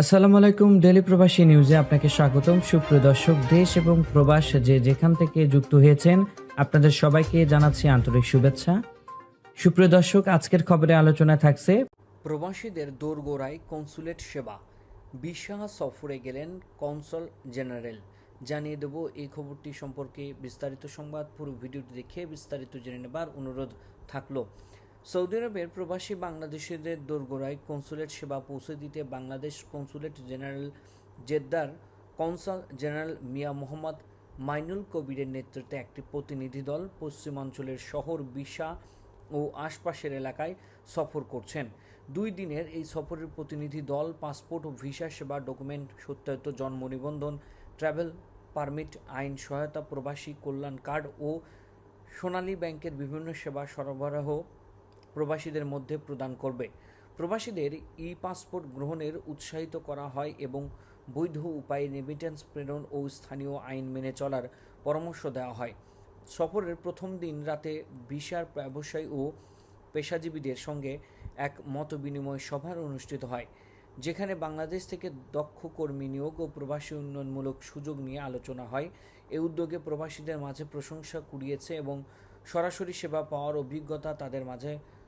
আসসালামু আলাইকুম ডেলি প্রবাসী নিউজে আপনাকে স্বাগতম। সুপ্রিয় দর্শক, দেশ এবং প্রবাস যে যেখান থেকে যুক্ত হয়েছেন, আপনাদের সবাইকে জানাচ্ছি আন্তরিক শুভেচ্ছা। সুপ্রিয় দর্শক, আজকের খবরে আলোচনা থাকছে প্রবাসীদের দোরগোড়ায় কনসুলেট সেবা। বিশা সফরে গেলেন কনসল জেনারেল। জানিয়ে দেব এই খবরটি সম্পর্কে বিস্তারিত সংবাদ। পুরো ভিডিওটি দেখে বিস্তারিত জেনে নেবার অনুরোধ থাকল। সৌদি আরবের প্রবাসী বাংলাদেশিদের দোরগোড়ায় কনসুলেট সেবা পৌঁছে দিতে বাংলাদেশ কনসুলেট জেনারেল জেদ্দার কনসাল জেনারেল মিয়া মোহাম্মদ মাইনুল কবিরের নেতৃত্বে একটি প্রতিনিধি দল পশ্চিমাঞ্চলের শহর বিশা ও আশপাশের এলাকায় সফর করছেন। দুই দিনের এই সফরের প্রতিনিধি দল পাসপোর্ট ও ভিসা সেবা ডকুমেন্ট সত্যায়িত জন্ম নিবন্ধন, ট্রাভেল পারমিট, আইন সহায়তা, প্রবাসী কল্যাণ কার্ড ও সোনালী ব্যাংকের বিভিন্ন সেবা সরবরাহ প্রবাসীদের মধ্যে প্রদান করবে। প্রবাসীদের ই পাসপোর্ট গ্রহণের উৎসাহিত করা হয় এবং বৈধ উপায়ে রেমিটেন্স প্রেরণ ও স্থানীয় আইন মেনে চলার পরামর্শ দেওয়া হয়। সফরের প্রথম দিন রাতে বিশার ব্যবসায়ী ও পেশাজীবীদের সঙ্গে এক মত বিনিময় সভার অনুষ্ঠিত হয়, যেখানে বাংলাদেশ থেকে দক্ষ কর্মী নিয়োগ ও প্রবাসী উন্নয়নমূলক সুযোগ নিয়ে আলোচনা হয়। এই উদ্যোগে প্রবাসীদের মাঝে প্রশংসা কুড়িয়েছে এবং সরাসরি সেবা পাওয়ার অভিজ্ঞতা তাদের মাঝে